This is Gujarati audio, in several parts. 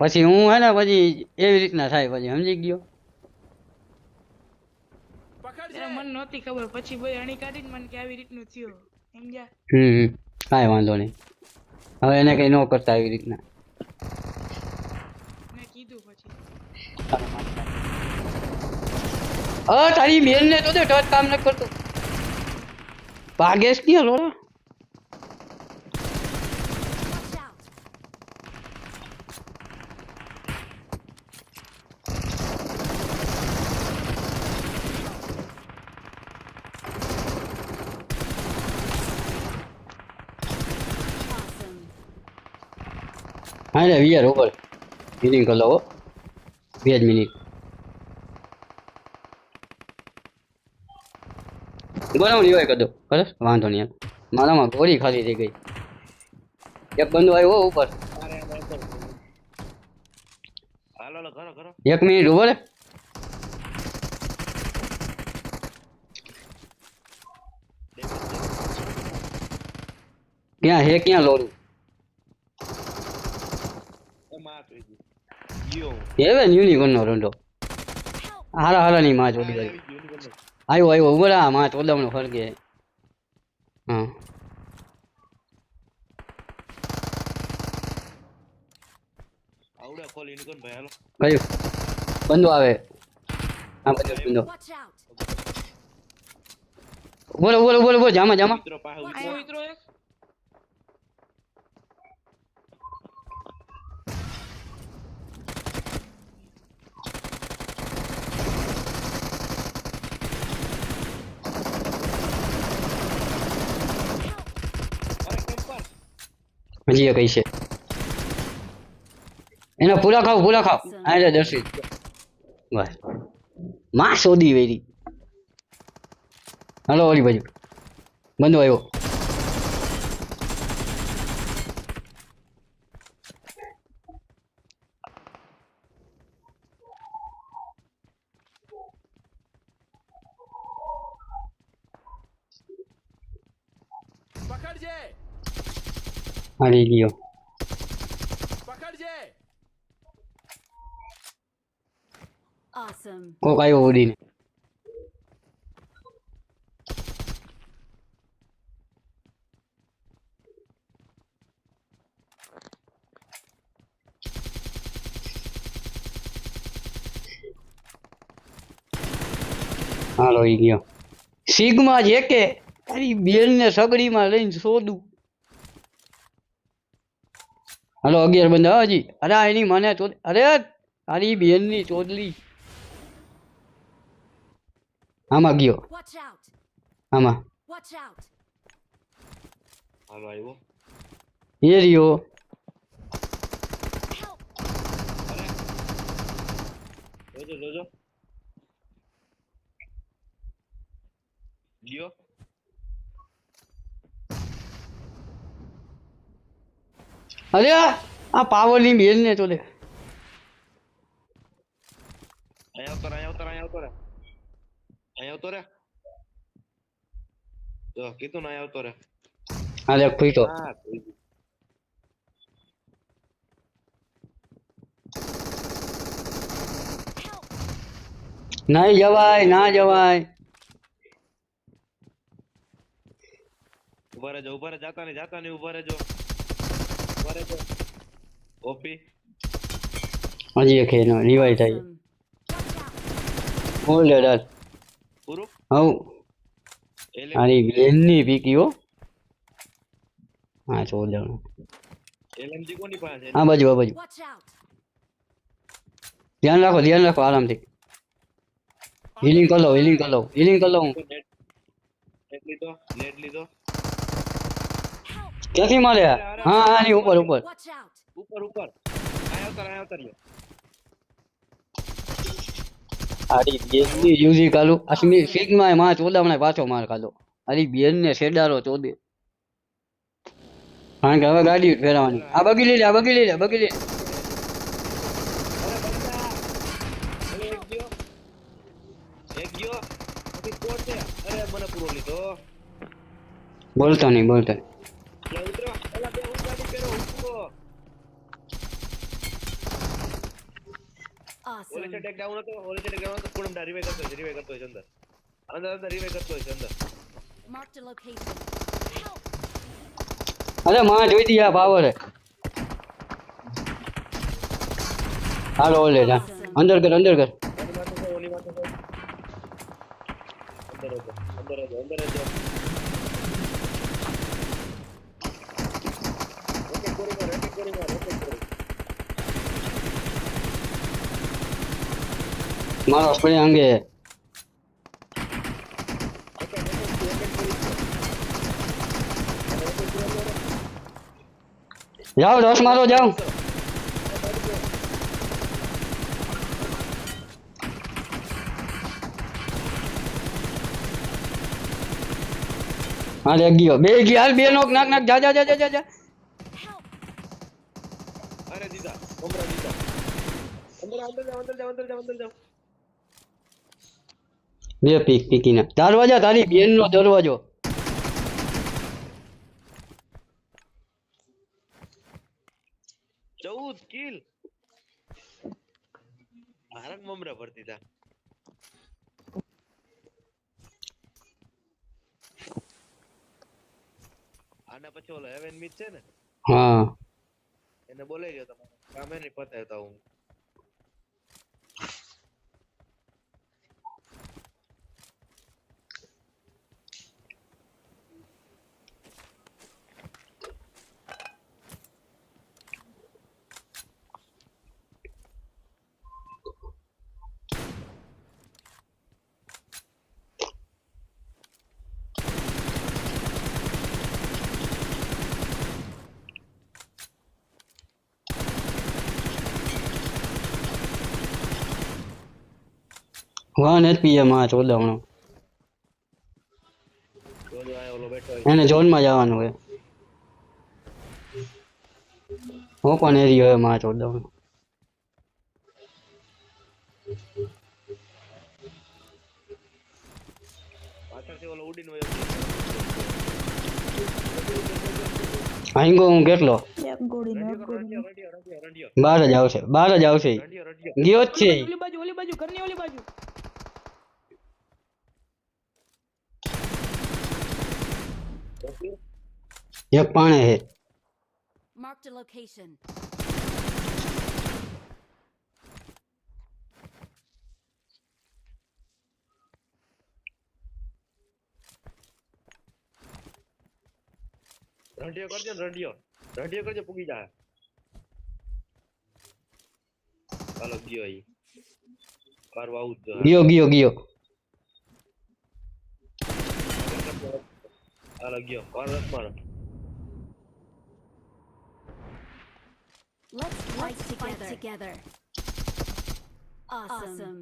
પછી હું હે ને પછી એવી રીતના થાય પછી સમજી ગયો? મને નહોતી ખબર. પછી ભાઈ અણી કાઢી મને કે આવી રીતનું થયું. સમજ્યા? હમ કાંઈ વાંધો નહીં. હવે એને કઈ ન કરતા આવી રીતના. મેં કીધું પછી. અ તારી બેન ને તો દે ટચ કામ ન કરતો. ભાગેશ ક્યાં લોડા હા લે વીઆર ઉપર હિલિંગ કરી લો હો. બે જ મિનિટ બનાવ રિવાય કરી દો બસ વાંધો નહીં હાલ. મારામાં ગોળી ખાલી થઈ ગઈ એક બંદો આવ્યો હો ઉપર હાલો હાલો કરો કરો એક મિનિટ ઊભો રે ક્યાં હે ક્યાં લોડું એમાં તો ગયો એવે યુનિકોર્ન નો રંડો. હારા હારા ની માં ચોડી ગઈ આવ્યો આવ્યો ઊભો રા માં ચોદમનો ફરકે હા. આવડે ખોલી નીકળ ભાઈ હાલો. કયું? બંદો આવે. હા બધો બંદો. out! બોલો બોલો બોલો બોલો જામા જામા મિત્રો પાસે આયો મિત્રો એક અરે કેમ્પર હજી કઈ છે એનો પૂરા ખાવ પૂરા ખાવ. આ રે દર્શિત. બસ. માં શોધી વેરી. હલો ઓલી બાજુ. બંધો આવ્યો. હારી ગયો. કોક આવ્યો ઉડીને હાલો ઈ ગયો સિગમાં જે કે તારી બેન ને સગડીમાં લઈને શોધું હાલો અગિયાર બંધ હજી? અરે એની મને અરે તારી બેનની ચોદલી. આમાં ગયો. આમાં. એ રહ્યો! જોજો જોજો. ગયો. અરે આ પાવરની બેન ને ચોલે અહીંયા આવતો રે અહીંયા આવતો રે અહીંયા આવતો રે અહીંયા આવતો રે જો કીધું ને અહીંયા આવતો અરે ખુઈ તો! નહીં જવાય ના જવાય. ઊભા રહેજો ઊભા રહે જાતા નહીં જાતા નહીં ઊભા રહેજો. ઓપી હજી એક એનો રિવાઈ થાય. ઓલે દાદ પૂરું? હવ. આની બેનની પીકી હો. હા ચોદણ એલએમજી કોની પાસે હા બાજુ બાજુ. ધ્યાન રાખો ધ્યાન રાખો આરામથી. હિલિંગ કર લો હિલિંગ કરી લો હિલિંગ કરી લો હું. નેટ લીધો નેટ લીધો! ક્યાંથી મારે હા હા ની ઉપર ઉપર. ઉપર ઉપર. અહીંયા આવતા અહીંયા આવતા આડી બેનની યુઝી કાલુ. અસમી સિગ્મા માં ચોદામણે પાછો માર ખાધો આરી બેન ને શેડારો ચોદે હા કે હવે ગાડી ફેરવાની આ બગી લે આ બગી લે બગી લે. અરે એક ગયો. એક ગયો. પછી કોણ છે? અરે મને પૂરો લીધો. બોલતો નહીં બોલતો નહીં. લે ઉતરો એલા બે હું ગાડી પહેરો ઉતરો Awesome. છે ટેક ડાઉન હતો છે ટેક ડાઉન હતો પૂનમ ડા રિવાઇવ કરતો છે રિવાઇવ કરતો છે અંદર અંદર અંદર રિવાઇવ કરતો છે અંદર માર્ક ધ લોકેશન અરે માં જોઈ દી આ પાવર હે હાલો ઓલે જા અંદર કર અંદર કર અંદર અંદર હતો અંદર મારો સ્પ્રે અંગે. જાઓ દસ મારો, જાઓ. હા એક ગયો. બે, ગયો. હાલ, બે, નોક, નાક નાક. જા જા જા જા જા! અરે, દીધા. કોમરા દીધા. અંદર અંદર જાવ અંદર જાવ અંદર જાવ અંદર જાવ બે પીક પીકીને. દરવાજા તારી બેન નો દરવાજો. ચૌદ કિલ. ભારત મમરા ભરતી તા. આના પછી ઓલો હેવન મિત છે ને? હા. એને બોલાઈ ગયો તમારે. કામે નહીં પતાવતા હું. વન એચપી એ માં ચોદાવણો રોજ આ ઓલો બેઠો હોય. એને ઝોનમાં જવાનું હોય ઓપન એરિયો હોયમાં ચોદાવણો પાછળથી ઓલો ઉડીને વયો આંગો હું કેટલો બાર જ આવશે બાર જ આવશે. ગયો જ છે. ઓલી બાજુ ઓલી બાજુ ઘરની ઓલી બાજુ. એક પાણે હે. Marked a location. રંડિયો કરજો રંડિયો રંડિયો કરજો પૂગી જાય ચાલો ગયો ઈ. કરવા આવું ગયો ગયો ગયો. ચાલો ગયો વાર રસ મારો Let's fight together. Awesome.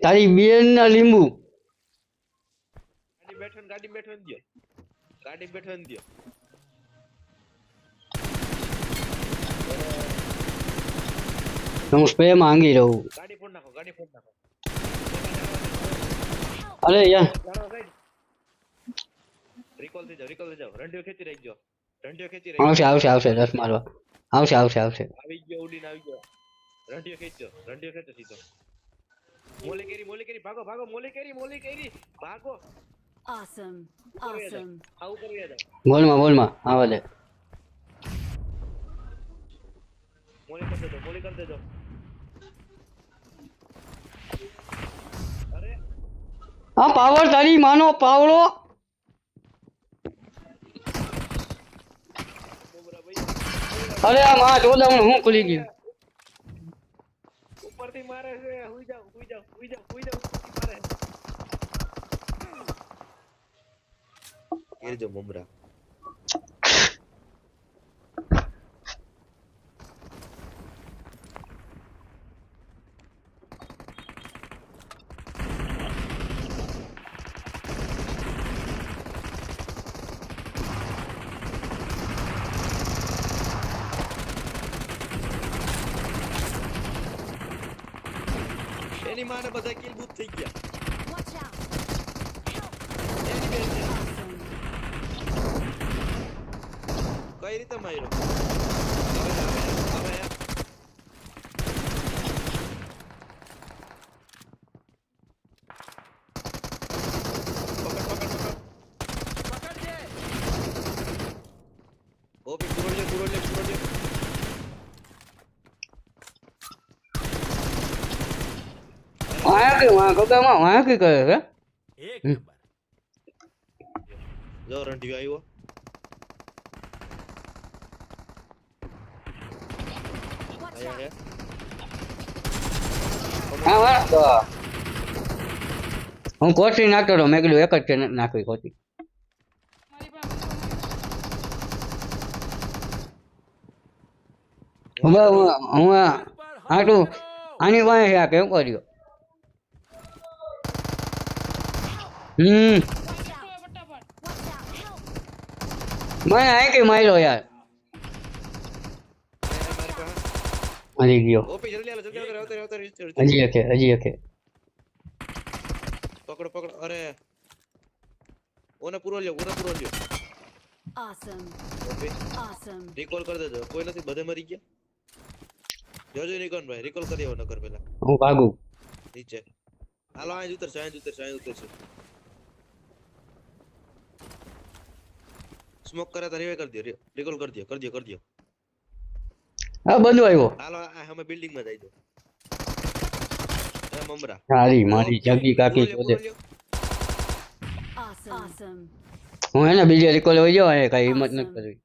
તારી બેન ના લીંબુ ગાડી બેઠો ને ગાડી બેઠો ને દ્યો ગાડી બેઠો ને દ્યો હું સ્પ્રે માં આંગી રહું ગાડી ફોડ નાખો ગાડી ફોડ નાખો અરે યાર જાણો સાઈડ રિકોલ થઈ જાવ રિકોલ થઈ જાવ રંડિયો ખેંચી રાખજો રંડિયો ખેંચી રાખજો આવશે આવશે આવશે દસ મારવા. આવશે આવશે આવશે. આવી ગયો ઉડીને આવી ગયો. રંડિયો ખેંચજો રંડિયો ખેંચો સીધો. મોલી કેરી મોલી કેરી ભાગો ભાગો મોલી કેરી મોલી કેરી. ભાગો. Awesome. Awesome. આવું કરી જાવ બોલમાં બોલમાં આવા લે મોલી કરી દેજો મોલી કરી દેજો. અરે. આ પાવર તારી માનો પાવડો કોબરા ભાઈ અરે આ માં ચોદામણ હું ખુલી ગયું. ઉપરથી મારે છે હુઈ જાવ હુઈ જાવ હુઈ જાવ હુઈ જાવ મારે. કેરજો મમરા એની માને બધા કિલ બૂથ થઈ ગયા. કઈ રીતે માર્યો હવે હવે હવે ગગામાં વાંકી કહે હે એક નંબર. હું. કોચી નાખતો હતો મેં કીધું એક જ નાખવી કોચી હું આટલું આની પાસે આ કેવું કર્યું? હમ. મેં આય કે માર્યો યાર. મારી ગયો. ઓપી જલ્દી આલો જલ્દી આલો અવતાર હજી ઓકે હજી ઓકે પકડો પકડો અરે. ઓને પૂરો લ્યો ઓને પૂરો લ્યો. ઓસમ ઓપી. Awesome! રિકોલ કરી દેજો. કોઈ નથી બધે મરી ગયા. જોજો નિકોન ભાઈ રિકોલ કરી આવો નકર પેલા હું ભાગું. નીચે. હાલો જ ઉતર અહીં ઉતર ઉતરશે. સ્મોક કરે તો કરી દે રિકોલ કરી દે કરી દે કરી દે હા બંધુ આવ્યો. હાલો આ અમે બિલ્ડિંગમાં જઈ દો. એ મમરા. સારી મારી જગી કાકી જોજે! હું એને બીજે રિકોલ હોય જાવ એ કઈ હિંમત નથી કરવી.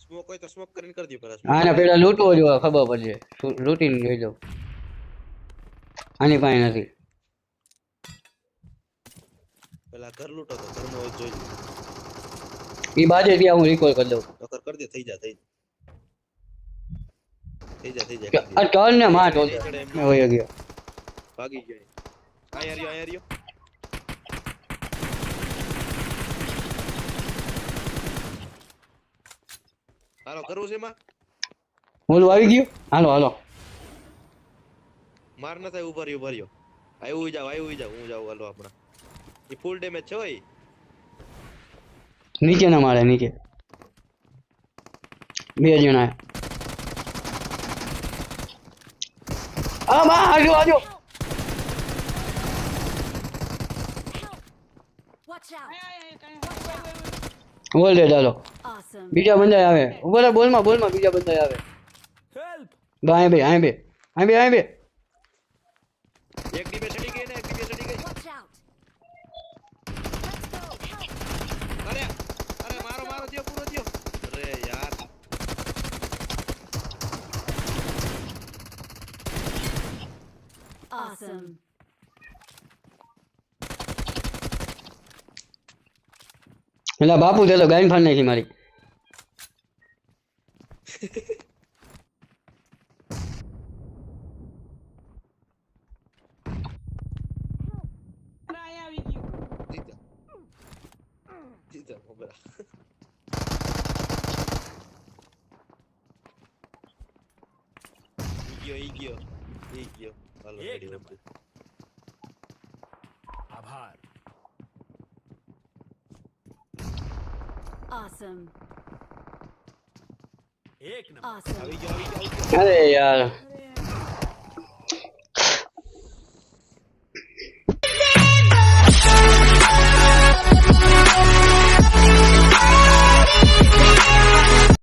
સ્મોક હોય તો સ્મોક કરીને કરી દો પેલા ને પેલા લૂંટવો જો ખબર પડે લૂંટીને લઈ જાઉં આની પાસે નથી. પેલા ઘર લૂંટો તો ઘરમાં હોય જોઈ ઈ બાજુ ત્યાં હું રિકોલ કરી દઉં. નકર કરી દે થઈ જા થઈ જા. થઈ જા થઈ જા આ ટર્ન ને માં તો મે હોય ગયો. ભાગી ગયો રહ્યો યાર રહ્યો હાલો કરવું છે એમાં? હું આવી ગયું? હાલો હાલો. માર ન થાય ઊભા રહ્યો ઊભા રહ્યો. આવ્યું જાવ આવ્યું જાવ હું જાવ હાલો આપણા. એ ફૂલ ડેમેજ છે હોય નીચે ના મારે નીચે બે જણા આ બા આજો આજો Watch out! આયા આયા કાંઈ બોલ દે ચાલો Awesome! બીજા બંદા આવે ઉભો રહે બોલમાં બોલમાં બીજા બંદા આવે हेल्प બા અહીં બે અહીં બે અહીં બે અહીં બે એટલે બાપુ તો ગાઈન ફાન નાખી મારી. અરે Awesome! एक नंबर